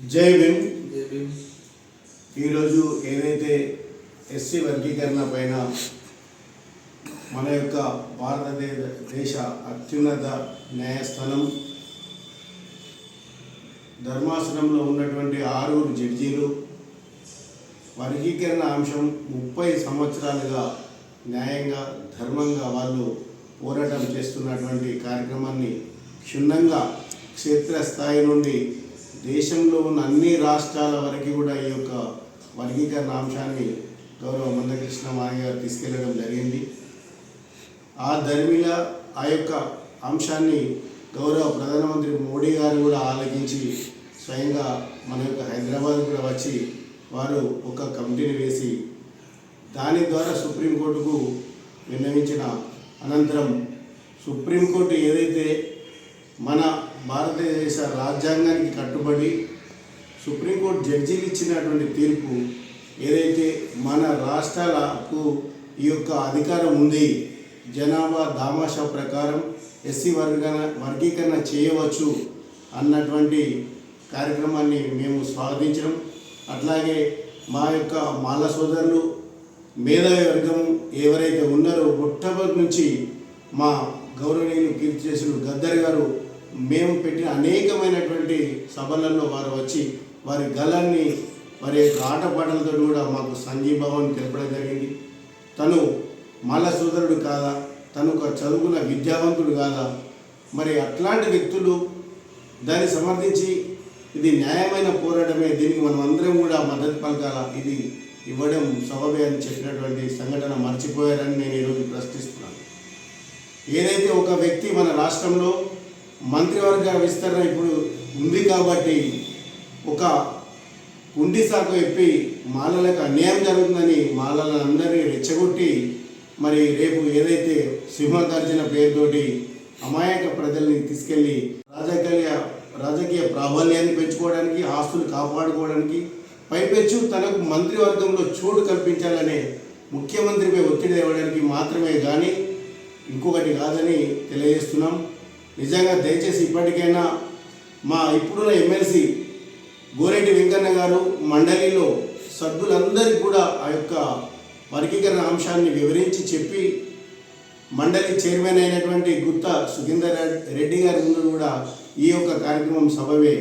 జై భీమ్. జై భీమ్. ఈరోజు ఏదైతే ఎస్సీ వర్గీకరణ పైన మన యొక్క భారతదేశ దేశ అత్యున్నత న్యాయస్థానం ధర్మాసనంలో ఉన్నటువంటి ఆరుగురు జడ్జీలు వర్గీకరణ అంశం ముప్పై సంవత్సరాలుగా న్యాయంగా ధర్మంగా వాళ్ళు పోరాటం చేస్తున్నటువంటి కార్యక్రమాన్ని క్షుణ్ణంగా క్షేత్రస్థాయి నుండి దేశంలో ఉన్న అన్ని రాష్ట్రాల వరకు కూడా ఈ యొక్క వర్గీకరణ అంశాన్ని గౌరవ మందకృష్ణ మాయ గారు తీసుకెళ్ళడం జరిగింది. ఆ ధర్మిల ఆ యొక్క అంశాన్ని గౌరవ ప్రధానమంత్రి మోడీ గారు కూడా ఆలోచించి స్వయంగా మన యొక్క హైదరాబాద్ కూడా వచ్చి వారు ఒక కమిటీని వేసి దాని ద్వారా సుప్రీంకోర్టుకు విన్నవించిన అనంతరం సుప్రీంకోర్టు ఏదైతే మన భారతదేశ రాజ్యాంగానికి కట్టుబడి సుప్రీంకోర్టు జడ్జీలు ఇచ్చినటువంటి తీర్పు ఏదైతే మన రాష్ట్రాలకు ఈ యొక్క అధికారం ఉంది జనాభా దామాషా ప్రకారం ఎస్సీ వర్గ వర్గీకరణ చేయవచ్చు అన్నటువంటి కార్యక్రమాన్ని మేము స్వాగతించడం. అట్లాగే మా యొక్క మాల సోదరులు మేధావి వర్గం ఎవరైతే ఉన్నారో మొట్టమొదటి నుంచి మా గౌరవనీయులు కీర్తి చేసిన గద్దర్ గారు మేము పెట్టిన అనేకమైనటువంటి సభలలో వారు వచ్చి వారి గలాన్ని వారి యొక్క ఆటపాటలతో కూడా మాకు సంఘీభావం తెలపడం జరిగింది. తను మల్ల సోదరుడు కాదా తను ఒక చదువుకున్న విద్యావంతుడు కాదా మరి అట్లాంటి వ్యక్తులు దాన్ని సమర్థించి ఇది న్యాయమైన పోరాటమే దీనికి మనం అందరం కూడా మద్దతు పలకాల ఇది ఇవ్వడం సబబే అని చెప్పినటువంటి సంఘటన మర్చిపోయారని నేను ఈరోజు ప్రశ్నిస్తున్నాను. ఏదైతే ఒక వ్యక్తి మన రాష్ట్రంలో మంత్రివర్గ విస్తరణ ఇప్పుడు ఉంది కాబట్టి ఒక ఉండి సాకు చెప్పి మాలలకు అన్యాయం జరుగుతుందని మాలలందరినీ రెచ్చగొట్టి మరి రేపు ఏదైతే సింహగర్జన పేరుతోటి అమాయక ప్రజల్ని తీసుకెళ్ళి రాజకీయ రాజకీయ ప్రాబల్యాన్ని పెంచుకోవడానికి ఆస్తులు కాపాడుకోవడానికి పైపెచ్చు తనకు మంత్రివర్గంలో చోటు కల్పించాలనే ముఖ్యమంత్రిపై ఒత్తిడి ఇవ్వడానికి మాత్రమే కానీ ఇంకొకటి కాదని తెలియజేస్తున్నాం. నిజంగా దయచేసి ఇప్పటికైనా మా ఇప్పుడున్న ఎమ్మెల్సీ గోరెడ్డి వెంకన్న గారు మండలిలో సభ్యులందరికీ కూడా ఆ యొక్క వర్గీకరణ అంశాన్ని వివరించి చెప్పి మండలి చైర్మన్ అయినటువంటి గుత్త సుఖేందర్ రెడ్డి గారి ముందు కూడా ఈ యొక్క కార్యక్రమం సభవే.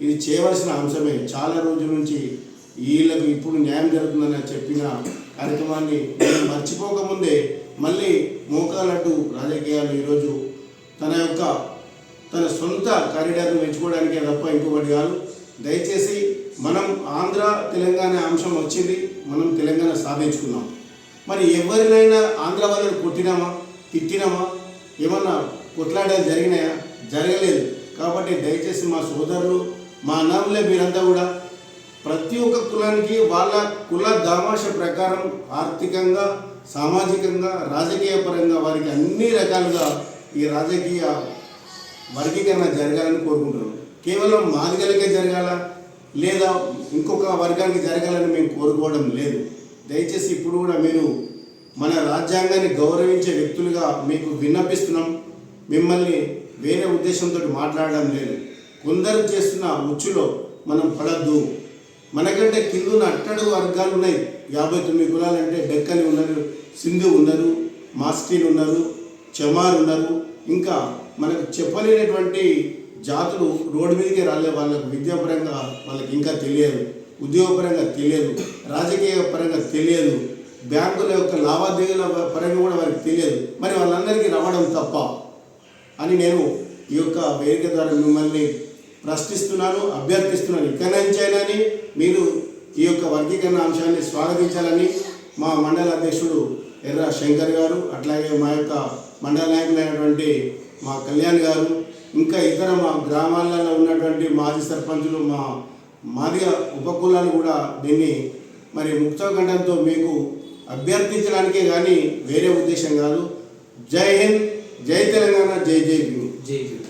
ఇది చేయవలసిన అంశమే. చాలా రోజుల నుంచి వీళ్ళకు ఇప్పుడు న్యాయం జరుగుతుందని చెప్పిన కార్యక్రమాన్ని మర్చిపోకముందే మళ్ళీ మోకాలట్టు రాజకీయాలు ఈరోజు తన యొక్క తన సొంత కారిడార్ను పెంచుకోవడానికే తప్ప ఇంకొకటి కాదు. దయచేసి మనం ఆంధ్ర తెలంగాణ అంశం వచ్చింది మనం తెలంగాణ సాధించుకున్నాం. మరి ఎవరినైనా ఆంధ్ర వాళ్ళని కొట్టినామా? తిట్టినామా? ఏమన్నా కొట్లాడాలు జరిగినాయా? జరగలేదు. కాబట్టి దయచేసి మా సోదరులు మా అన్నములే మీరంతా కూడా ప్రతి ఒక్క కులానికి వాళ్ళ కుల దామాష ప్రకారం ఆర్థికంగా సామాజికంగా రాజకీయ పరంగా వారికి అన్ని రకాలుగా ఈ రాజకీయ వర్గీకరణ జరగాలని కోరుకుంటున్నాం. కేవలం మాదిగలకే జరగాల? లేదా ఇంకొక వర్గానికి జరగాలని మేము కోరుకోవడం లేదు. దయచేసి ఇప్పుడు కూడా మీరు మన రాజ్యాంగాన్ని గౌరవించే వ్యక్తులుగా మీకు విన్నపిస్తున్నాం. మిమ్మల్ని వేరే ఉద్దేశంతో మాట్లాడడం లేదు. కొందరు చేస్తున్న ఉచ్చులో మనం పడద్దు. మనకంటే కిందున్న అట్టడుగు వర్గాలు ఉన్నాయి. యాభై తొమ్మిది కులాలంటే డెక్కని ఉన్నారు సింధు ఉన్నారు మాస్టీలు ఉన్నారు చెమారు ఉన్నారు ఇంకా మనకు చెప్పలేనటువంటి జాతులు రోడ్డు మీదకే రాలే వాళ్ళకు విద్యాపరంగా వాళ్ళకి ఇంకా తెలియదు. ఉద్యోగపరంగా తెలియదు. రాజకీయ పరంగా తెలియదు. బ్యాంకుల యొక్క లావాదేవీల పరంగా కూడా వారికి తెలియదు. మరి వాళ్ళందరికీ రావడం తప్ప అని నేను ఈ యొక్క వేదిక ద్వారా మిమ్మల్ని ప్రశ్నిస్తున్నాను అభ్యర్థిస్తున్నాను. ఇక్కడి నుంచైనాని మీరు ఈ యొక్క వర్గీకరణ అంశాన్ని స్వాగతించాలని మా మండల అధ్యక్షుడు ఎర్ర శంకర్ గారు అట్లాగే మా యొక్క మండల నాయకులైనటువంటి మా కళ్యాణ్ గారు ఇంకా ఇతర మా గ్రామాలలో ఉన్నటువంటి మాజీ సర్పంచులు మా మాదిగ ఉపకులాలు కూడా దీన్ని మరి ముక్తకంఠంతో మీకు అభ్యర్థించడానికే కానీ వేరే ఉద్దేశం కాదు. జై హింద్ జై తెలంగాణ జై జై భీమ్. జై భీమ్.